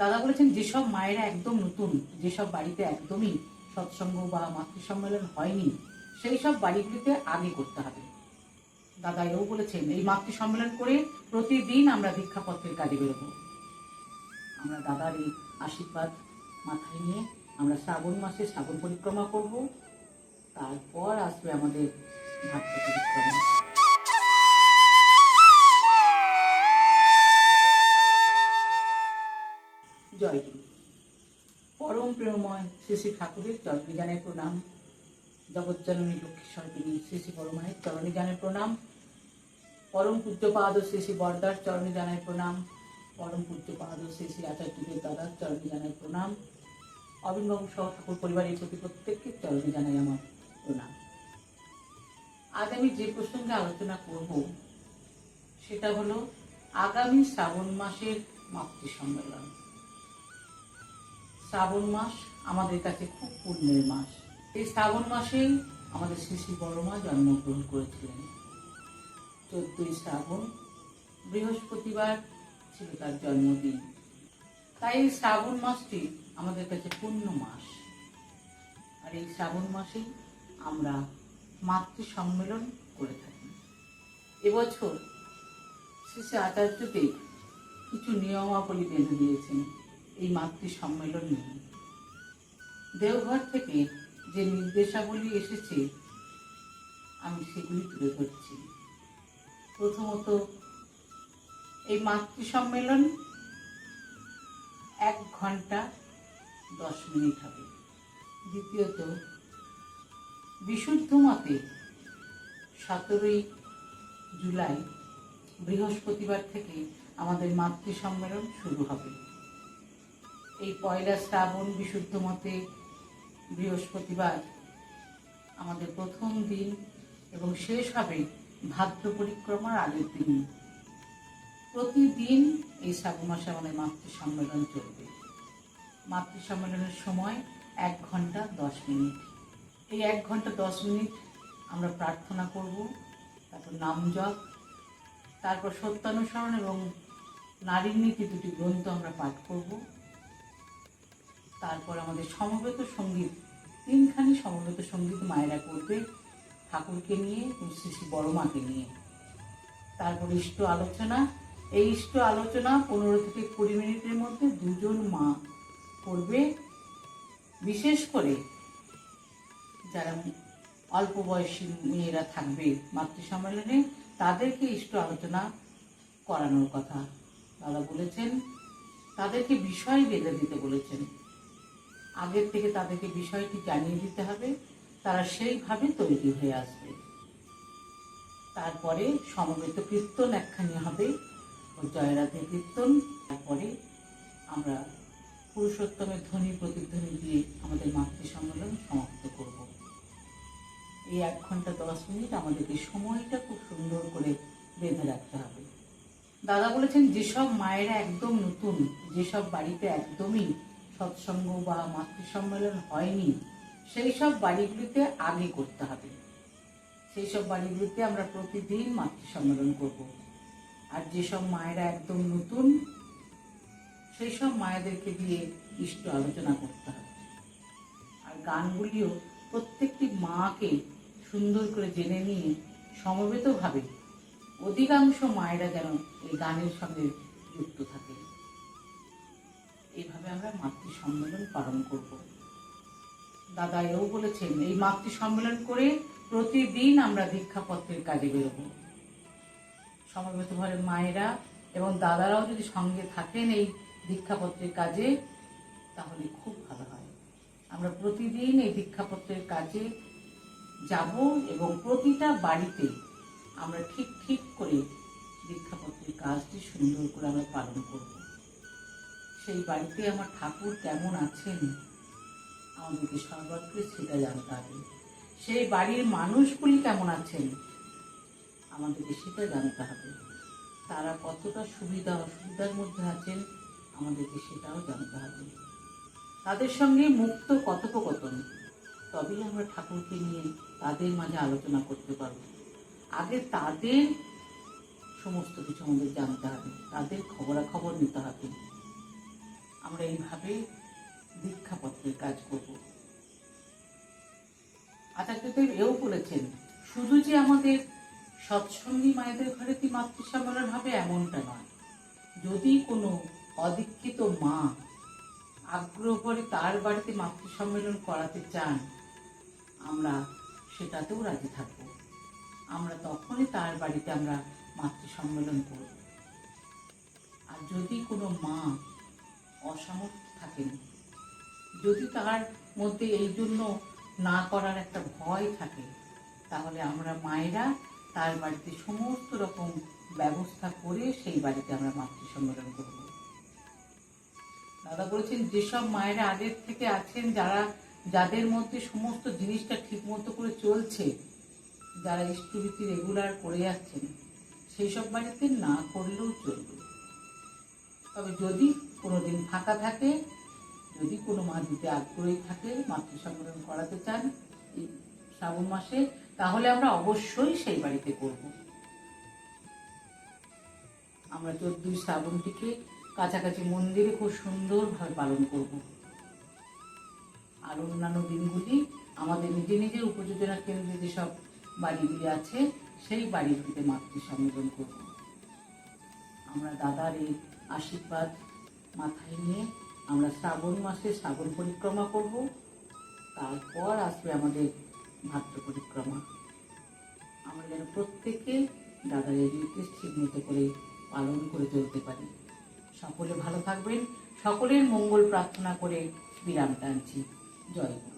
দাদা বলেছেন, যেসব মায়েরা একদম নতুন, যেসব বাড়িতে একদমই সৎসঙ্গ বা মাতৃ সম্মেলন হয়নি, সেই সব বাড়িগুলিতে আগে করতে হবে। দাদা এও বলেছেন, এই মাতৃ সম্মেলন করে প্রতিদিন আমরা দীক্ষাপত্রের কাজে বেরোবো। আমরা দাদার এই আশীর্বাদ মাথায় নিয়ে আমরা শ্রাবণ মাসে শ্রাবণ পরিক্রমা করব, তারপর আসবে আমাদের ভাদ্র পরিক্রমা। প্রেমময় শ্রী শ্রী ঠাকুরের চরণে জানাই প্রণাম। জগজ্জননী লক্ষ্মীশ্বর তিনি শ্রী শ্রী বড়মায়ের চরণে জানাই প্রণাম। পরম পূজ্যপাদ শ্রী শ্রী বরদার চরণে জানাই প্রণাম। পরম পূজ্যপাদ শ্রী শ্রী আচার্যদেব দাদার চরণে জানাই প্রণাম। অবিনবাবু সহ ঠাকুর পরিবারের প্রতি প্রত্যেককে চরণে জানাই আমার প্রণাম। আজ আমি যে প্রসঙ্গে আলোচনা করব, সেটা হলো আগামী শ্রাবণ মাসের মাতৃ সম্মেলন শ্রাবণ মাস আমাদের কাছে খুব পুণ্যের মাস। এই শ্রাবণ মাসেই আমাদের শ্রী শ্রী বড়মা জন্মগ্রহণ করেছিলেন। চোদ্দই শ্রাবণ, বৃহস্পতিবার ছিল তার জন্মদিন। তাই এই শ্রাবণ মাসটি আমাদের কাছে পুণ্য মাস। আর এই শ্রাবণ মাসেই আমরা মাতৃ সম্মেলন করে থাকি। এবছর শ্রী শ্রী আচার্যদেব কিছু নিয়মাবলী বেঁধে দিয়েছেন। এই মাতৃ সম্মেলন নিয়ে। দেওঘর থেকে যে নির্দেশাবলী এসেছে, আমি সেগুলি তুলে ধরছি। প্রথমত, এই মাতৃ সম্মেলন এক ঘণ্টা দশ মিনিট হবে। দ্বিতীয়ত, বিশুদ্ধ মতে সতেরোই জুলাই বৃহস্পতিবার থেকে আমাদের মাতৃ সম্মেলন শুরু হবে। এই পয়লা শ্রাবণ বিশুদ্ধ মতে বৃহস্পতিবার। আমাদের প্রথম দিন এবং শেষ হবে ভাদ্র পরিক্রমার আগের দিন প্রতিদিন এই শ্রাবণ মাসে আমাদের মাতৃ সম্মেলন চলবে। মাতৃ সম্মেলনের সময় এক ঘণ্টা দশ মিনিট। এই এক ঘণ্টা দশ মিনিট আমরা প্রার্থনা করব, তারপর নাম জপ, তারপর সত্যানুসরণ এবং নারীর নীতি দুটি গ্রন্থ আমরা পাঠ করব। তারপর আমাদের সমবেত সংগীত, তিনখানি সমবেত সংগীত মায়েরা করবে ঠাকুরকে নিয়ে শ্রী শ্রী বড় মাকে নিয়ে। তারপর ইষ্ট আলোচনা, এই ইষ্ট আলোচনা পনেরো থেকে কুড়ি মিনিটের মধ্যে দুজন মা করবে। বিশেষ করে যারা অল্প বয়সী মেয়েরা থাকবে মাতৃ সম্মেলনে তাদেরকে ইষ্ট আলোচনা করানোর কথা। দাদা বলেছেন, তাদেরকে বিষয় বেঁধে দিতে বলেছেন। আগের থেকে তাদেরকে বিষয়টি জানিয়ে দিতে হবে। তারা সেইভাবে তৈরি হয়ে আসবে। তারপরে সমবেত কীর্তন একখানি হবে জয়রাধে কীর্তন। তারপরে আমরা পুরুষোত্তমের ধ্বনি, প্রতিধ্বনি দিয়ে আমাদের মাতৃ সম্মেলন সমাপ্ত করব। এই এক ঘণ্টা দশ মিনিট আমাদেরকে সময়টা খুব সুন্দর করে বেঁধে রাখতে হবে। দাদা বলেছেন, যেসব মায়েরা একদম নতুন, যেসব বাড়িতে একদমই সৎসঙ্গ বা মাতৃ সম্মেলন হয়নি, সেই সব বাড়িগুলিতে আগে করতে হবে। সেই সব বাড়িগুলিতে আমরা প্রতিদিন মাতৃ সম্মেলন করব। আর যেসব মায়েরা একদম নতুন, সেই সব মায়েদেরকে দিয়ে ইষ্ট আলোচনা করতে হবে। আর গানগুলিও প্রত্যেকটি মাকে সুন্দর করে জেনে নিয়ে সমবেতভাবে অধিকাংশ মায়েরা যেন এই গানের সঙ্গে যুক্ত থাকে আমরা মাতৃ সম্মেলন পালন করব। দাদা এও বলেছেন, এই মাতৃ সম্মেলন করে প্রতিদিন আমরা দীক্ষাপত্রের কাজে বেরোব। সমবেত ঘরের মায়েরা এবং দাদারাও যদি সঙ্গে থাকেন এই দীক্ষাপত্রের কাজে, তাহলে খুব ভালো হয়। আমরা প্রতিদিন এই দীক্ষাপত্রের কাজে যাব এবং প্রতিটা বাড়িতে আমরা ঠিক ঠিক করে দীক্ষাপত্রের কাজটি সুন্দর করে আমরা পালন করব। সেই বাড়িতে আমার ঠাকুর কেমন আছেন? আমাদেরকে সর্বাগ্রে সেটা জানতে হবে। সেই বাড়ির মানুষগুলি কেমন আছেন? আমাদেরকে সেটা জানতে হবে। তারা কতটা সুবিধা, অসুবিধার মধ্যে আছেন, আমাদেরকে সেটাও জানতে হবে। তাদের সঙ্গে মুক্ত কথোপকথন। তবেই আমরা ঠাকুরকে নিয়ে তাদের মাঝে আলোচনা করতে পারব। আগে তাদের সমস্ত কিছু আমাদের জানতে হবে। তাদের খবরাখবর নিতে হবে। আমরা এইভাবে দীক্ষাপত্রের কাজ করব। আচার্যদেব এও বলেছেন, শুধু যে আমাদের সৎসঙ্গী মায়েদের ঘরে কি মাতৃ সম্মেলন হবে এমনটা নয়। যদি কোনো অদীক্ষিত মা আগ্রহ করে তার বাড়িতে মাতৃ সম্মেলন করাতে চান, আমরা সেটাতেও রাজি থাকব। আমরা তখনই তার বাড়িতে আমরা মাতৃ সম্মেলন করব। আর যদি কোনো মা অসামর্থ্য থাকেন যদি তার মধ্যে এই জন্য না করার একটা ভয় থাকে, তাহলে আমরা মায়েরা তার বাড়িতে সমস্ত রকম ব্যবস্থা করে সেই বাড়িতে আমরা মাতৃ সম্মেলন করব। দাদা বলেছেন, যেসব মায়েরা আগের থেকে আছেন, যারা, যাদের মধ্যে সমস্ত জিনিসটা ঠিক মতো করে চলছে, যারা ইষ্টভীতি রেগুলার করে যাচ্ছেন, সেই সব বাড়িতে না করলেও চলবে। তবে যদি কোনো দিন ফাঁকা থাকে, যদি কোনো মা দিতে আগ্রহী থাকে, মাতৃ সম্মেলন করাতে চান এই শ্রাবণ মাসে, তাহলে আমরা অবশ্যই সেই বাড়িতে করব। আমরা চোদ্দই শ্রাবণটিকে কাছাকাছি মন্দিরে খুব সুন্দরভাবে পালন করব। আর অন্যান্য দিনগুলি আমাদের নিজে নিজের উপযোজনা কেন্দ্রে যেসব বাড়িগুলি আছে, সেই বাড়িগুলিতে মাতৃ সম্মেলন করব। আমরা দাদার এই আশীর্বাদ মাথায় নিয়ে আমরা শ্রাবণ মাসে শ্রাবণ পরিক্রমা করব। তারপর আসবে আমাদের ভাদ্র পরিক্রমা। আমরা যেন প্রত্যেকে দাদার এই নির্দেশ ঠিক মতো করে পালন করে চলতে পারি। সকলে ভালো থাকবেন। সকলের মঙ্গল প্রার্থনা করে বিরাম টানছি। জয়